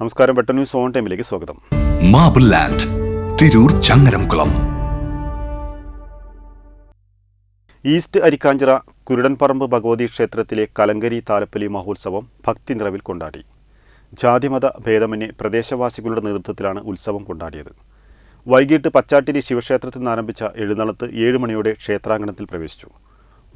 നമസ്കാരം വെട്ട news on ടൈമിലേക്ക് സ്വാഗതം. Marble land Tirur Changaramkulam. East Arikkanchira Kurudanparamb Bhagavathi ക്ഷേത്രത്തിലെ കലങ്കരി താലപ്പലി മഹോത്സവം ഭക്തി നിറവിൽ കൊണ്ടാടി. ജാതിമത ഭേദമന്യേ പ്രദേശവാസികളുടെ നേതൃത്വത്തിലാണ് ഉത്സവം കൊണ്ടാടിയത്. വൈകിട്ട് പച്ചാട്ടിരി ശിവക്ഷേത്രത്തിൽ നിന്ന് ആരംഭിച്ച എഴുന്നള്ളത്ത് ഏഴ് മണിയോടെ ക്ഷേത്രാങ്കണത്തിൽ പ്രവേശിച്ചു.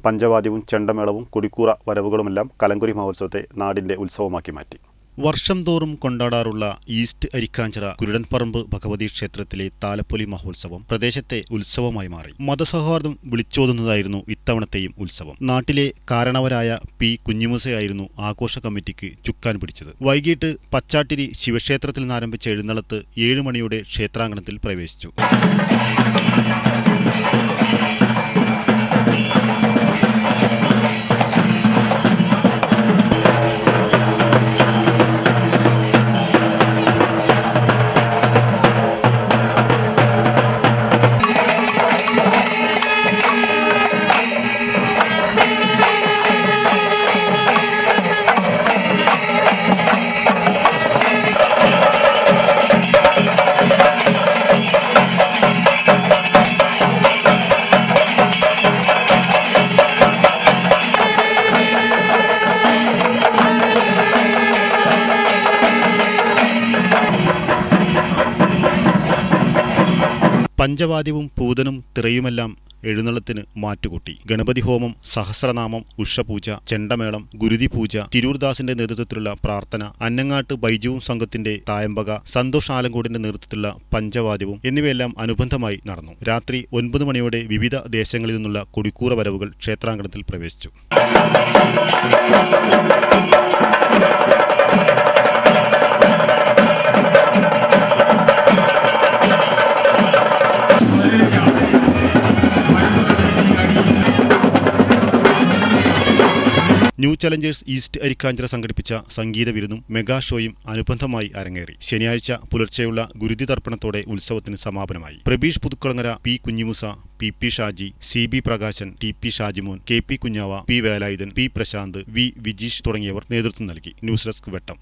പഞ്ചവാദ്യവും ചെണ്ടമേളവും കൊടിക്കൂറ വരവുകളുമെല്ലാം കലങ്കുരി മഹോത്സവത്തെ നാടിന്റെ ഉത്സവമാക്കി മാറ്റി. വർഷം തോറും കൊണ്ടാടാറുള്ള ഈസ്റ്റ് അരിക്കാഞ്ചിറ കുരുടൻപറമ്പ് ഭഗവതി ക്ഷേത്രത്തിലെ താലപ്പൊലി മഹോത്സവം പ്രദേശത്തെ ഉത്സവമായി മാറി. മതസൗഹാർദ്ദം വിളിച്ചോതുന്നതായിരുന്നു ഇത്തവണത്തെയും ഉത്സവം. നാട്ടിലെ കാരണവരായ പി. കുഞ്ഞിമുസയായിരുന്നു ആഘോഷ കമ്മിറ്റിക്ക് ചുക്കാൻ പിടിച്ചത്. വൈകിട്ട് പച്ചാട്ടിരി ശിവക്ഷേത്രത്തിൽ നിന്നാരംഭിച്ച എഴുന്നള്ളത്ത് ഏഴ് മണിയോടെ ക്ഷേത്രാങ്കണത്തിൽ പ്രവേശിച്ചു. പഞ്ചവാദ്യവും പൂതനും തിറയുമെല്ലാം എഴുന്നള്ളത്തിന് മാറ്റുകൂട്ടി. ഗണപതി ഹോമം സഹസ്രനാമം ഉഷപൂജ ചെണ്ടമേളം ഗുരുതി പൂജ തിരൂർദാസിന്റെ നേതൃത്വത്തിലുള്ള പ്രാർത്ഥന അന്നങ്ങാട്ട് ബൈജുവും സംഘത്തിന്റെ തായമ്പക സന്തോഷ് ആലങ്കോടിന്റെ നേതൃത്വത്തിലുള്ള പഞ്ചവാദ്യവും എന്നിവയെല്ലാം അനുബന്ധമായി നടന്നു. രാത്രി ഒൻപത് മണിയോടെ വിവിധ ദേശങ്ങളിൽ നിന്നുള്ള കൊടിക്കൂറ വരവുകൾ ക്ഷേത്രാങ്കണത്തിൽ പ്രവേശിച്ചു. ന്യൂ ചലഞ്ചേഴ്സ് ഈസ്റ്റ് അരിക്കാഞ്ചിറ സംഘടിപ്പിച്ച സംഗീത വിരുന്നും മെഗാ ഷോയും അനുബന്ധമായി അരങ്ങേറി. ശനിയാഴ്ച പുലർച്ചെയുള്ള ഗുരുതി തർപ്പണത്തോടെ ഉത്സവത്തിന് സമാപനമായി. Prabeesh Puthukkulangara P Kunhimusa P P Shaji C B Prakashan T P Shajimon K P Kunhava P Velayudhan P Prasanth V Vijeesh തുടങ്ങിയവർ നേതൃത്വം നൽകി. News desk Vettam.